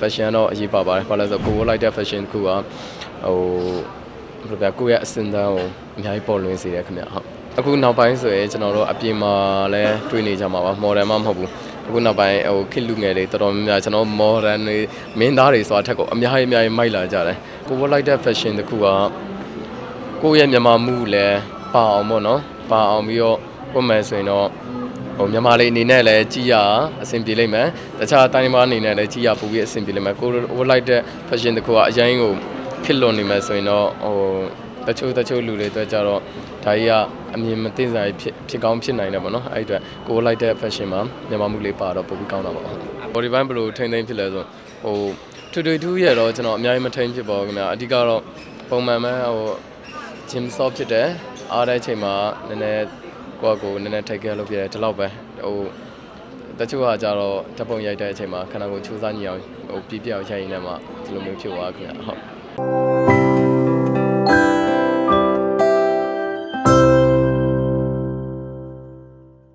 fashion တော့အရေးပါပါတယ်ဘာလဲဆိုကိုယ်ဝတ်လိုက်တဲ့ fashion တစ်ခုကဟိုဘယ်လိုပြကိုယ့်ရဲ့အစင်တန်းကိုအများကြီးပေါ်လွင်စေတယ်ခင်ဗျဟုတ်အခုနောက်ပိုင်းဆိုရင်ကျွန်တော်တို့အပြင်မှာလည်းတွေ့နေကြမှာပါ model မှမဟုတ်ဘူးအခုနောက်ပိုင်းဟိုခစ်လူငယ်တွေတော်တော်များများကျွန်တော် modern တွေမင်းသားတွေဆိုတာထက်ကိုအများကြီးအများကြီးမိုက်လာကြတယ်ကိုယ်ဝတ်လိုက်တဲ့ fashion တစ်ခုကကိုယ့်ရဲ့မြန်မာမှုလည်းပါအောင်ပေါ့နော်ပါအောင်ပြီးတော့ပုံမှန်ဆိုရင်တော့ ဟိုမြန်မာလေးအနေနဲ့လည်းကြည်ရအဆင်ပြေလိမ့်မယ်တခြားတိုင်းမားအနေနဲ့လည်းကြည်ရပူပြီးအဆင်ပြေလိမ့်မယ်ကိုဝတ်လိုက်တဲ့ fashion တစ်ခုကအရင်ကိုခစ်လွန်နေမယ်ဆိုရင်တော့ဟိုတချို့တချို့လူတွေအတွက်ကြတော့ဒါကြီးကအမြင်မသိစားဖြစ်ဖြစ်ကောင်းဖြစ်နိုင်တယ်ပေါ့နော်အဲ့အတွက်ကိုဝတ်လိုက်တဲ့ fashion မှာမြန်မာမှုလေးပါတော့ပိုပြီးကောင်းတာပါ body band ဘယ်လိုထိမ့်သိမ့်ဖြစ်လဲဆိုဟိုထူထူထူရတော့ကျွန်တော်အများကြီးမထိမ့်ဖြစ်ပါဘူးခင်ဗျာအဓိကတော့ပုံမှန်မှဟို gym stop ဖြစ်တယ်အားတဲ့အချိန်မှာနည်းနည်း ကိုယ့်ကိုယ်နည်းနည်း take care လုပ်ပြတယ်ဒီလောက်ပဲဟိုတချို့ကကြတော့ဓာတ်ပုံရိုက်တဲ့အချိန်မှာခန္ဓာကိုယ်ချိုးစားညီအောင်ဟိုပြပြအောင်ရိုက်ရင်းနဲ့မှဒီလိုမျိုးဖြစ်သွားခင်ဗျာဟုတ်